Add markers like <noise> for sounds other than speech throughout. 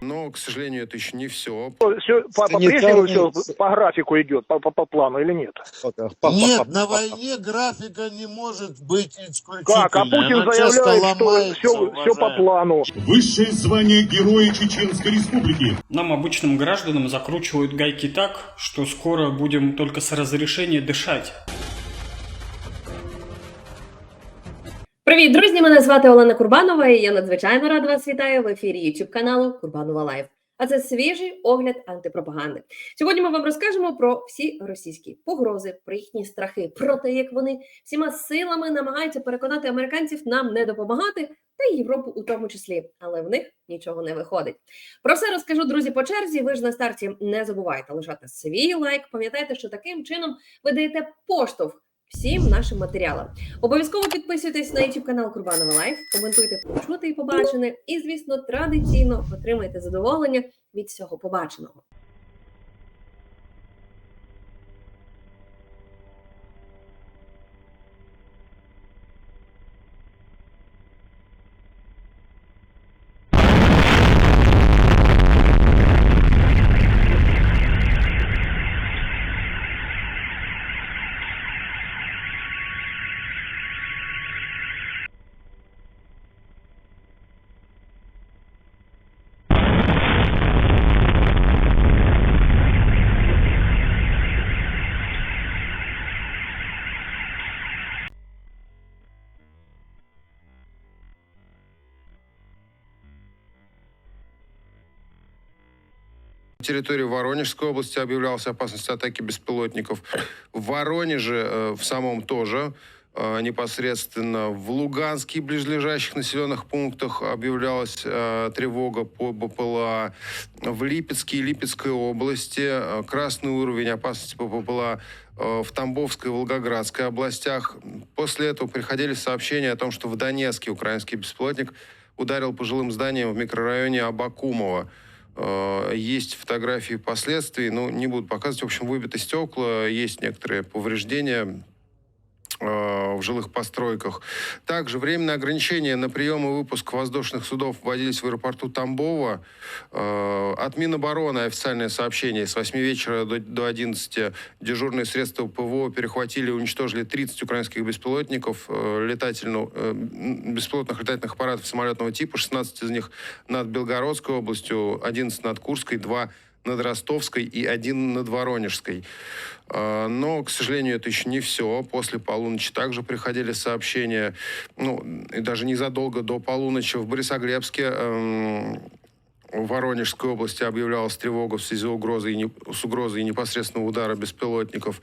Но, к сожалению, это еще не все. Все по- по-прежнему все по графику идет, по, по- по плану или нет? Нет, на войне графика не может быть исключительной. Как? А Путин Она заявляет, что ломается, все, все по плану. Высшее звание Героя Чеченской Республики. Нам, обычным гражданам, закручивают гайки так, что скоро будем только с разрешения дышать. Привіт, друзі! Мене звати Олена Курбанова, і я надзвичайно рада вас вітаю в ефірі YouTube каналу Курбанова Лайв. А це свіжий огляд антипропаганди. Сьогодні ми вам розкажемо про всі російські погрози, про їхні страхи, про те, як вони всіма силами намагаються переконати американців нам не допомагати, та й Європу у тому числі, але в них нічого не виходить. Про все розкажу, друзі, по черзі. Ви ж на старті не забувайте лишати свій лайк. Пам'ятайте, що таким чином ви даєте поштовх всім нашим матеріалам. Обов'язково підписуйтесь на YouTube канал Курбанова Лайф, коментуйте почути і побачене, і, звісно, традиційно отримайте задоволення від всього побаченого. Территории Воронежской области объявлялась опасность атаки беспилотников. В Воронеже э, в самом тоже э, непосредственно в Луганске и близлежащих населенных пунктах объявлялась э, тревога по БПЛА. В Липецке и Липецкой области э, красный уровень опасности по БПЛА э, в Тамбовской и Волгоградской областях. После этого приходили сообщения о том, что в Донецке украинский беспилотник ударил по жилым зданиям в микрорайоне Абакумова. Э, Есть фотографии последствий, ну, не буду показывать. В общем, выбиты стекла, есть некоторые повреждения э, В жилых постройках. Также временные ограничения на прием и выпуск воздушных судов вводились в аэропорту Тамбова. Э, От Минобороны официальное сообщение с 8 вечера до, до 11 дежурные средства ПВО перехватили и уничтожили 30 украинских беспилотников, э, летательного, э, м, беспилотных летательных аппаратов самолетного типа, 16 из них над Белгородской областью, 11 над Курской, 2 над Ростовской и один над Воронежской. А, Но, к сожалению, это еще не все. После полуночи также приходили сообщения, ну, и даже незадолго до полуночи в Борисоглебске, эм, в Воронежской области объявлялась тревога в связи и не- с угрозой непосредственного удара беспилотников.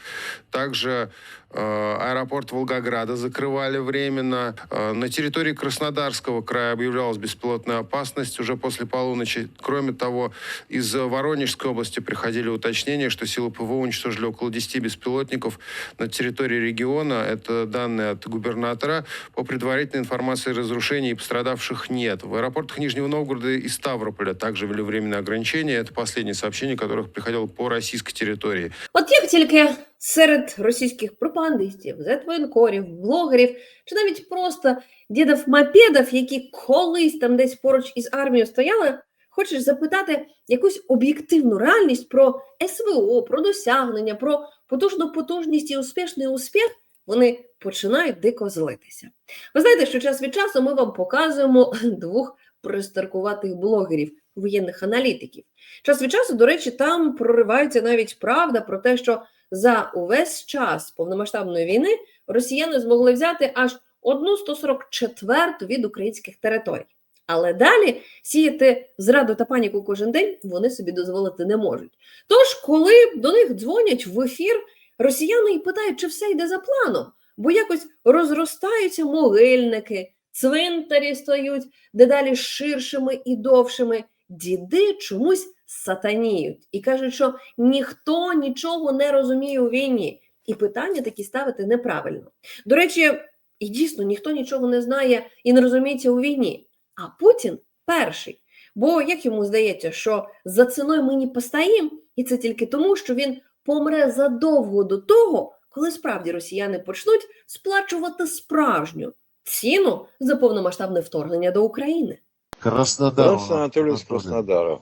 Также аэропорт Волгограда закрывали временно. Э, на территории Краснодарского края объявлялась беспилотная опасность уже после полуночи. Кроме того, из Воронежской области приходили уточнения, что силы ПВО уничтожили около 10 беспилотников на территории региона. Это данные от губернатора. По предварительной информации разрушений и пострадавших нет. В аэропортах Нижнего Новгорода и Ставрополя также ввели временные ограничения. Это последнее сообщение, которых приходило по российской территории. От як тільки серед російських пропагандистів, зетвоєнкорів, блогерів чи навіть просто дідів-мопедів, які колись там десь поруч із армією стояли, хочеш запитати якусь об'єктивну реальність про СВО, про досягнення, про потужну потужність і успішний успіх, вони починають дико злитися. Ви знаєте, що час від часу ми вам показуємо <laughs> двох пристаркуватих блогерів, воєнних аналітиків. Час від часу, до речі, там проривається навіть правда про те, що за увесь час повномасштабної війни росіяни змогли взяти аж одну 144 від українських територій. Але далі сіяти зраду та паніку кожен день вони собі дозволити не можуть. Тож, коли до них дзвонять в ефір, росіяни і питають, чи все йде за планом, бо якось розростаються могильники, цвинтарі стають дедалі ширшими і довшими. Діди чомусь сатаніють і кажуть, що ніхто нічого не розуміє у війні, і питання такі ставити неправильно. До речі, і дійсно ніхто нічого не знає і не розуміється у війні. А Путін перший. Бо як йому здається, що за ціною ми не постоїм, і це тільки тому, що він помре задовго до того, коли справді росіяни почнуть сплачувати справжню ціну за повномасштабне вторгнення до України. Краснодар. Анатолий из Краснодара.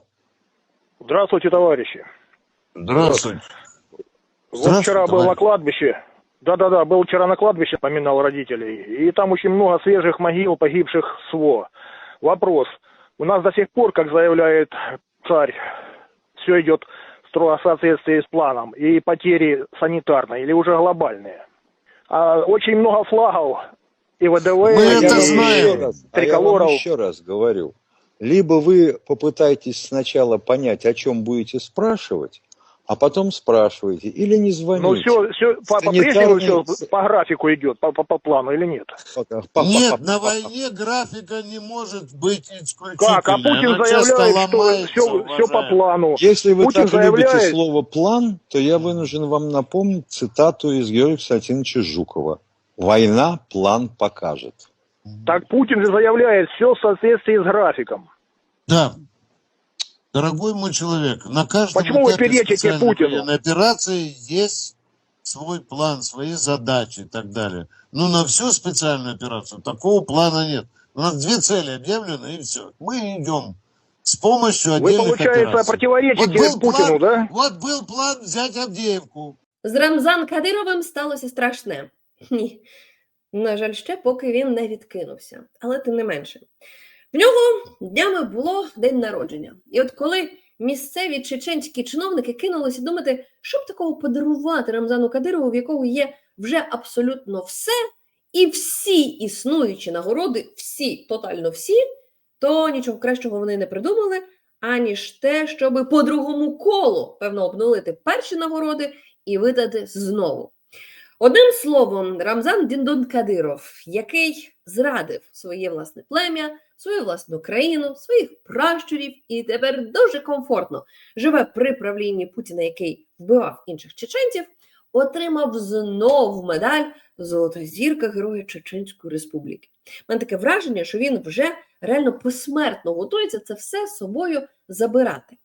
Здравствуйте, товарищи. Здравствуй. Вот вчера был товарищ. на кладбище. Да-да-да, был вчера на кладбище, поминал родителей. И там очень много свежих могил погибших СВО. Вопрос. У нас до сих пор, как заявляет царь, все идет строго в соответствии с планом. И потери санитарные или уже глобальные. А очень много флагов и ВДВ, Мы и это знаем. еще раз, а я вам еще раз говорю. Либо вы попытаетесь сначала понять, о чем будете спрашивать, а потом спрашиваете, или не звоните. Ну все, все по- по-прежнему все по графику идет, по, по- по плану или нет? Па- Нет, на войне графика не может быть исключительной. Как? А Путин Она заявляет, что ломается, все, все по плану. Если вы Путин так любите заявляет- слово «план», то я вынужден вам напомнить цитату из Георгия Константиновича Жукова. «Война план покажет». Так Путин же заявляет все в соответствии с графиком. Да. Дорогой мой человек, на каждом Почему вы этапе перечите специальной Путину? операции есть свой план, свои задачи и так далее. Но на всю специальную операцию такого плана нет. У нас две цели объявлены, и все. Мы идем с помощью Вы, отдельных получается, операций. противоречите Вот был Путину, план, да? Вот был план взять Авдеевку. З Рамзан Кадировим сталося страшне. Ні. <laughs> На жаль, ще поки він не відкинувся, але тим не менше. В нього днями було день народження. І от коли місцеві чеченські чиновники кинулися думати, що б такого подарувати Рамзану Кадирову, в якого є вже абсолютно все, і всі існуючі нагороди, всі, тотально всі, то нічого кращого вони не придумали, аніж те, щоб по другому колу, певно, обнулити перші нагороди і видати знову. Одним словом, Рамзан Діндон Кадиров, який зрадив своє власне плем'я, свою власну країну, своїх пращурів і тепер дуже комфортно живе при правлінні Путіна, який вбивав інших чеченців, отримав знов медаль Золота зірка Героя Чеченської Республіки. У мене таке враження, що він вже реально посмертно готується це все з собою забирати.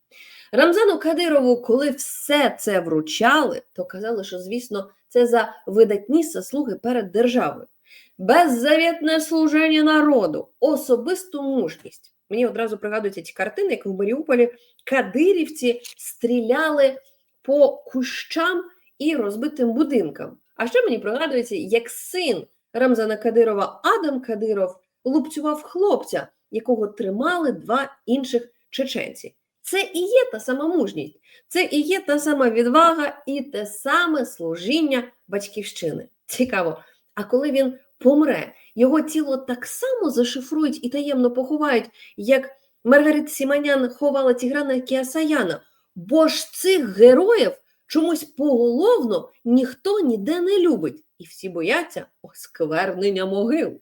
Рамзану Кадирову, коли все це вручали, то казали, що, звісно, це за видатні заслуги перед державою. Беззавітне служення народу, особисту мужність. Мені одразу пригадуються ті картини, як в Маріуполі кадирівці стріляли по кущам і розбитим будинкам. А ще мені пригадується, як син Рамзана Кадирова Адам Кадиров лупцював хлопця, якого тримали два інших чеченці. Це і є та сама мужність, це і є та сама відвага і те саме служіння батьківщини. Цікаво. А коли він помре, його тіло так само зашифрують і таємно поховають, як Маргарит Сіманян ховала Тіграна Кіасаяна. Бо ж цих героїв чомусь поголовно ніхто ніде не любить, і всі бояться осквернення могил.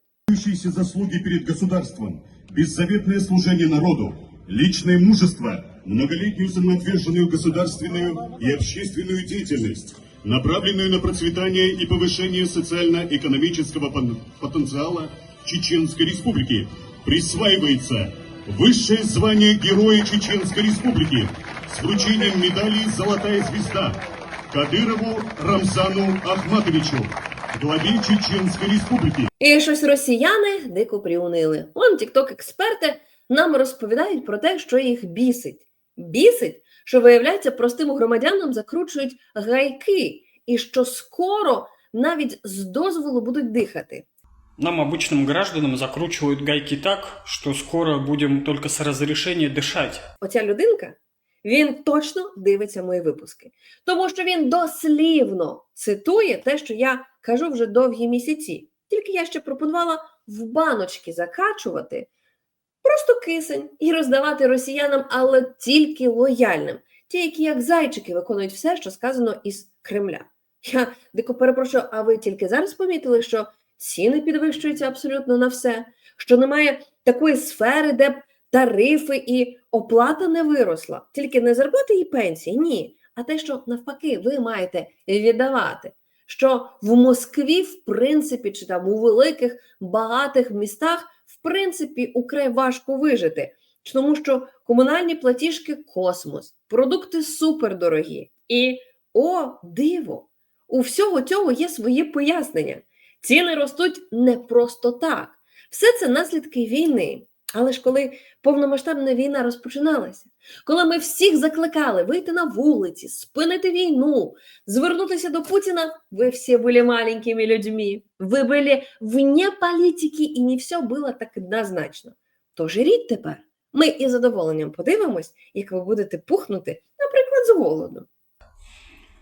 Заслуги перед государством, беззаветное служение народу, личное мужество, многолетнюю самоотверженную государственную и общественную деятельность, направленную на процветание и повышение социально-экономического пон- потенциала Чеченской Республики, присваивается высшее звание Героя Чеченской Республики с вручением медали «Золотая звезда» Кадырову Рамзану Ахматовичу, главе Чеченской Республики. І щось росіяни дико приунили. Он тікток-експерти нам розповідають про те, що їх бісить. Бісить, що виявляється, простим громадянам закручують гайки, і що скоро навіть з дозволу будуть дихати. Нам, обычным гражданам, закручивают гайки так, что скоро будем только с разрешения дышать. Оця людинка, він точно дивиться мої випуски, тому що він дослівно цитує те, що я кажу вже довгі місяці. Тільки я ще пропонувала в баночки закачувати просто кисень і роздавати росіянам, але тільки лояльним, ті, які як зайчики виконують все, що сказано із Кремля. Я дико перепрошую, а ви тільки зараз помітили, що ціни підвищуються абсолютно на все, що немає такої сфери, де б тарифи і оплата не виросла, тільки не зарплати і пенсії, ні, а те, що навпаки ви маєте віддавати. Що в Москві, в принципі, чи там у великих багатих містах, в принципі, украй важко вижити, тому що комунальні платіжки космос, продукти супердорогі. І о, диво! У всього цього є своє пояснення. Ціни ростуть не просто так. Все це наслідки війни. Але ж коли повномасштабна війна розпочиналася, коли ми всіх закликали вийти на вулиці, спинити війну, звернутися до Путина, ви всі були маленькими людьми, ви були вне політики, і не все було так однозначно. Тож рід тепер. Ми із задоволенням подивимось, як ви будете пухнути, наприклад, з голоду.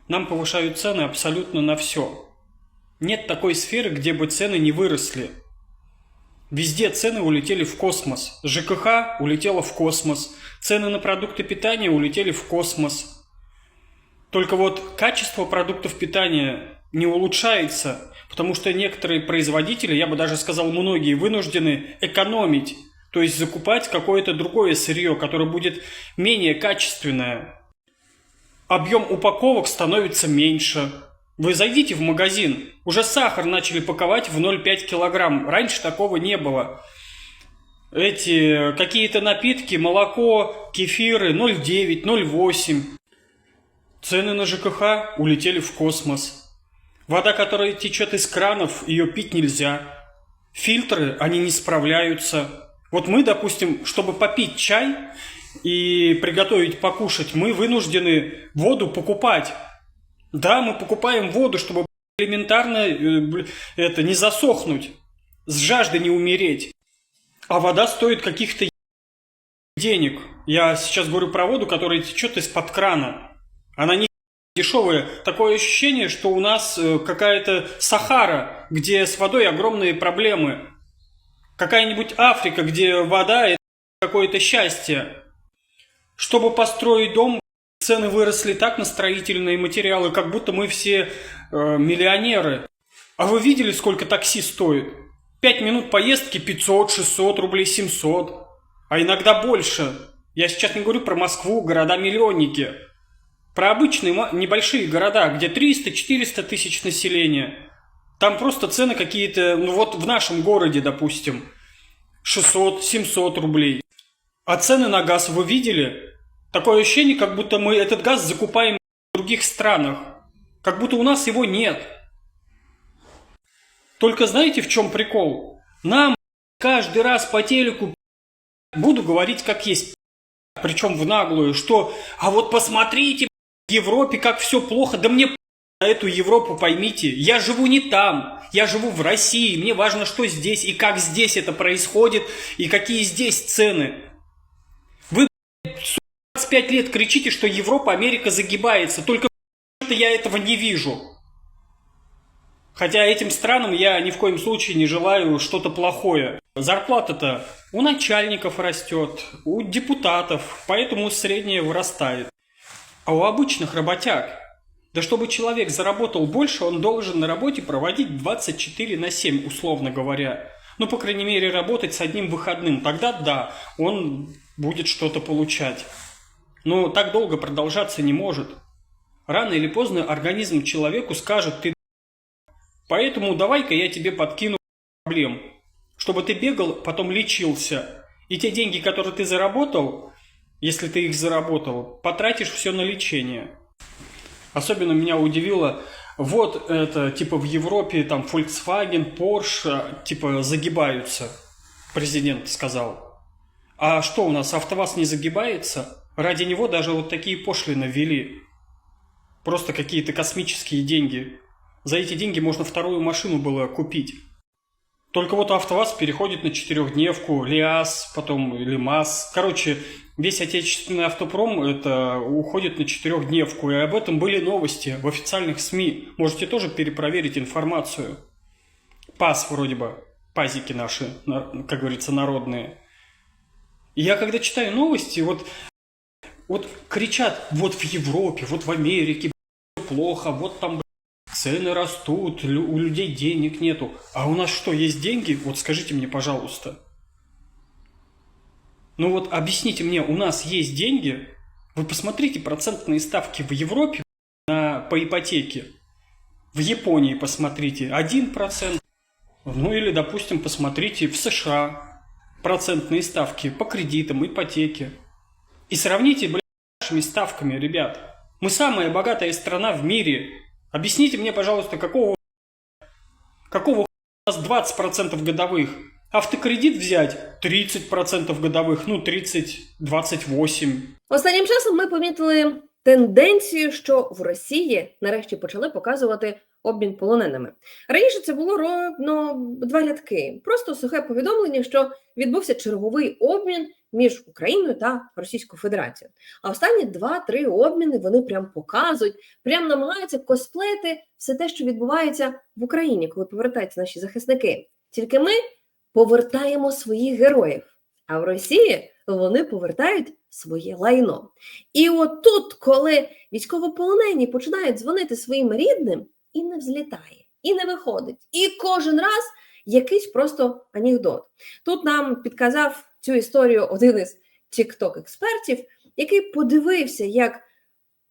Нам повышают цены абсолютно на все. Нет такой сферы, где бы цены не выросли. Везде цены улетели в космос. ЖКХ улетело в космос. Цены на продукты питания улетели в космос. Только вот качество продуктов питания не улучшается, потому что некоторые производители, я бы даже сказал многие, вынуждены экономить, то есть закупать какое-то другое сырье, которое будет менее качественное. Объем упаковок становится меньше. Вы зайдите в магазин, уже сахар начали паковать в 0,5 килограмм. Раньше такого не было. Эти какие-то напитки, молоко, кефиры 0,9, 0,8. Цены на ЖКХ улетели в космос. Вода, которая течет из кранов, ее пить нельзя. Фильтры, они не справляются. Вот мы, допустим, чтобы попить чай и приготовить покушать, мы вынуждены воду покупать. Да, мы покупаем воду, чтобы элементарно э, это не засохнуть, с жажды не умереть. А вода стоит каких-то денег. Я сейчас говорю про воду, которая течет из-под крана. Она не дешевая. Такое ощущение, что у нас э, какая-то Сахара, где с водой огромные проблемы. Какая-нибудь Африка, где вода это какое-то счастье. Чтобы построить дом, цены выросли так на строительные материалы, как будто мы все э, миллионеры. А вы видели, сколько такси стоит? Пять минут поездки 500, 600 рублей, 700. А иногда больше. Я сейчас не говорю про Москву, города-миллионники. Про обычные небольшие города, где 300-400 тысяч населения. Там просто цены какие-то, ну вот в нашем городе, допустим, 600-700 рублей. А цены на газ вы видели? Такое ощущение, как будто мы этот газ закупаем в других странах. Как будто у нас его нет. Только знаете, в чем прикол? Нам каждый раз по телеку буду говорить как есть, причем в наглую, что «а вот посмотрите, в Европе как все плохо». Да мне на эту Европу поймите, я живу не там, я живу в России, мне важно, что здесь и как здесь это происходит, и какие здесь цены. Вы 25 лет кричите, что Европа, Америка загибается, только я этого не вижу. Хотя этим странам я ни в коем случае не желаю что-то плохое. Зарплата-то у начальников растет, у депутатов, поэтому средняя вырастает. А у обычных работяг, да чтобы человек заработал больше, он должен на работе проводить 24 на 7, условно говоря. Ну, по крайней мере, работать с одним выходным. Тогда да, он будет что-то получать. Но так долго продолжаться не может. Рано или поздно организм человеку скажет, ты Поэтому давай-ка я тебе подкину проблем, чтобы ты бегал, потом лечился. И те деньги, которые ты заработал, если ты их заработал, потратишь все на лечение. Особенно меня удивило, вот это, типа в Европе там Volkswagen, Porsche, типа загибаются, президент сказал. А что у нас, АвтоВАЗ не загибается? Ради него даже вот такие пошлины ввели. Просто какие-то космические деньги. За эти деньги можно вторую машину было купить. Только вот АвтоВАЗ переходит на четырехдневку, ЛиАЗ, потом ЛиМАЗ. Короче, весь отечественный автопром это уходит на четырехдневку. И об этом были новости в официальных СМИ. Можете тоже перепроверить информацию. ПАС вроде бы, пазики наши, на- как говорится, народные. Я когда читаю новости, вот, вот кричат, вот в Европе, вот в Америке плохо, вот там Цены растут, у людей денег нету. А у нас что, есть деньги? Вот скажите мне, пожалуйста. Ну вот объясните мне, у нас есть деньги? Вы посмотрите процентные ставки в Европе на, по ипотеке. В Японии посмотрите, 1%. Ну или, допустим, посмотрите в США процентные ставки по кредитам, ипотеке. И сравните, блядь, с нашими ставками, ребят. Мы самая богатая страна в мире. Объясните мне, пожалуйста, какого какого у нас 20% годовых? Автокредит взять 30% годовых, ну 30, 28. Останнім часом ми помітили тенденцію, що в Росії нарешті почали показувати обмін полоненими. Раніше це було ровно два рядки, просто сухе повідомлення, що відбувся черговий обмін між Україною та Російською Федерацією. А останні два-три обміни вони прям показують, прям намагаються косплеїти все те, що відбувається в Україні, коли повертаються наші захисники. Тільки ми повертаємо своїх героїв, а в Росії вони повертають своє лайно. І от тут, коли військовополонені починають дзвонити своїм рідним, і не взлітає, і не виходить. І кожен раз якийсь просто анекдот. Тут нам підказав цю історію один із тікток-експертів, який подивився, як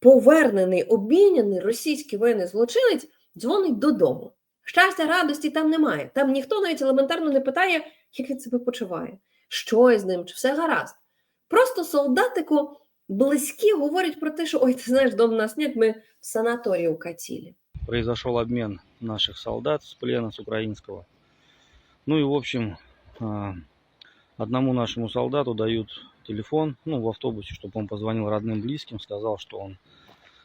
повернений, обміняний російський воєнний злочинець дзвонить додому. Щастя, радості там немає. Там ніхто навіть елементарно не питає, як він себе почуває, що із ним, чи все гаразд. Просто солдатику близькі говорять про те, що ой, ти знаєш, дом нас нет, ми в санаторії у Катілі. Произошел обмен наших солдат с плена с украинского. Ну и в общем, а, одному нашему солдату дают телефон, ну в автобусе, чтобы он позвонил родным, близким, сказал, что он,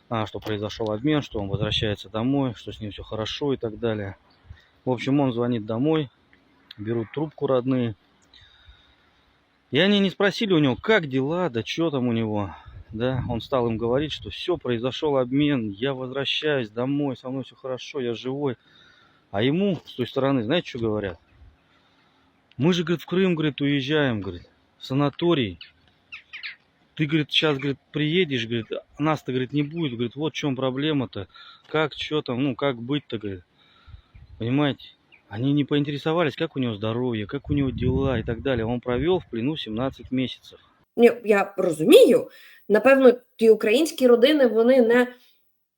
а, что произошел обмен, что он возвращается домой, что с ним все хорошо и так далее. В общем, он звонит домой, берут трубку родные. И они не спросили у него, как дела, да что там у него. Да, он стал им говорить, что все, произошел обмен, я возвращаюсь домой, со мной все хорошо, я живой. А ему с той стороны, знаете, что говорят? Мы же, говорит, в Крым, говорит, уезжаем, говорит, в санаторий. Ты, говорит, сейчас, говорит, приедешь, говорит, нас-то, говорит, не будет, говорит, вот в чем проблема-то, как, что там, ну, как быть-то, говорит. Понимаете? Они не поинтересовались, как у него здоровье, как у него дела и так далее. Он провел в плену 17 месяцев. Ні, я розумію. Напевно, ті українські родини вони не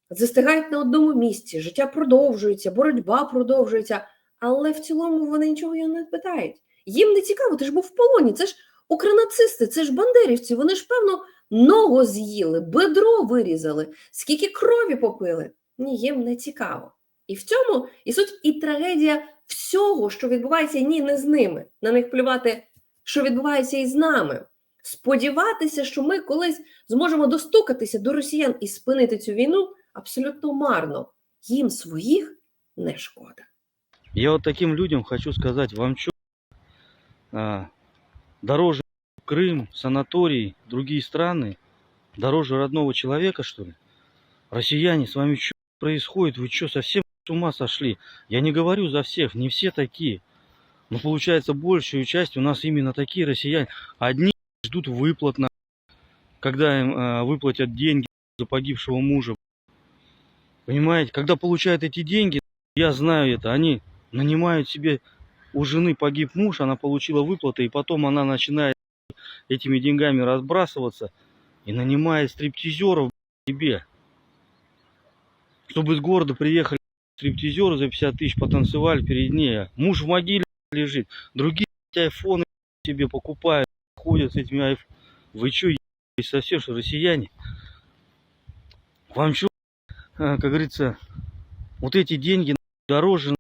застигають на одному місці. Життя продовжується, боротьба продовжується, але в цілому вони нічого не питають. Їм не цікаво, ти ж був в полоні. Це ж укронацисти, це ж бандерівці. Вони ж, певно, ногу з'їли, бедро вирізали, скільки крові попили. Ні, їм не цікаво. І в цьому і суть і трагедія всього, що відбувається ні, не з ними. На них плювати, що відбувається і з нами. Сподіватися, що ми колись зможемо достукатися до росіян і спинити цю війну абсолютно марно. Їм своїх не шкода. Я вот таким людям хочу сказать, вам что, дороже Крым, санаторий, другие страны, дороже родного человека, что ли? Россияне, с вами что происходит? Вы что, совсем с ума сошли? Я не говорю за всех, не все такие. Но получается, большую часть у нас именно такие россияне. Одни ждут выплат, на, когда им э, выплатят деньги за погибшего мужа. Понимаете, когда получают эти деньги, я знаю это, они нанимают себе у жены погиб муж, она получила выплаты, и потом она начинает этими деньгами разбрасываться и нанимает стриптизеров себе. Чтобы из города приехали стриптизеры за 50 тысяч потанцевали перед ней. а Муж в могиле лежит. Другие айфоны себе покупают, ходят с этими айфонами. Вы что, совсем что, россияне? Вам что, как говорится, вот эти деньги дороже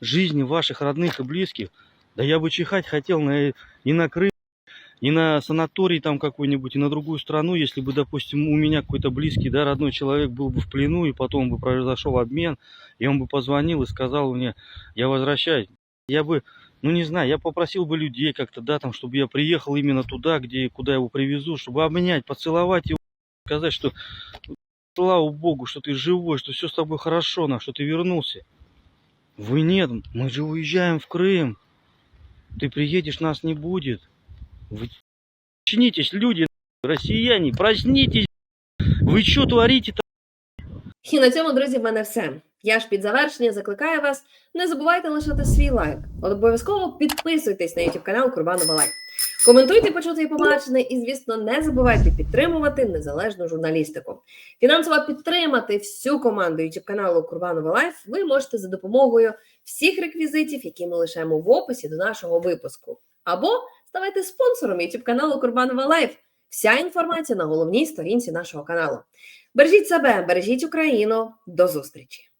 жизни ваших родных и близких? Да я бы чихать хотел на, и на Крым, и на санаторий там какой-нибудь, и на другую страну, если бы, допустим, у меня какой-то близкий, да, родной человек был бы в плену, и потом бы произошел обмен, и он бы позвонил и сказал мне, я возвращаюсь. Я бы, ну не знаю, я попросил бы людей как-то, да, там, чтобы я приехал именно туда, где, куда его привезу, чтобы обнять, поцеловать его, сказать, что слава богу, что ты живой, что все с тобой хорошо, на что ты вернулся. Вы нет, мы же уезжаем в Крым. Ты приедешь, нас не будет. Вы очнитесь, люди, россияне, проснитесь. Ви що творите? І на цьому, друзі, в мене все. Я ж під завершення закликаю вас. Не забувайте лишати свій лайк. Обов'язково підписуйтесь на YouTube канал Курбанова Лайк. Коментуйте, почути і побачене, і, звісно, не забувайте підтримувати незалежну журналістику. Фінансово підтримати всю команду YouTube каналу Курбанова Лайф ви можете за допомогою всіх реквізитів, які ми лишаємо в описі до нашого випуску. Або ставайте спонсором YouTube каналу Курбанова Лайф. Вся інформація на головній сторінці нашого каналу. Бережіть себе, бережіть Україну. До зустрічі!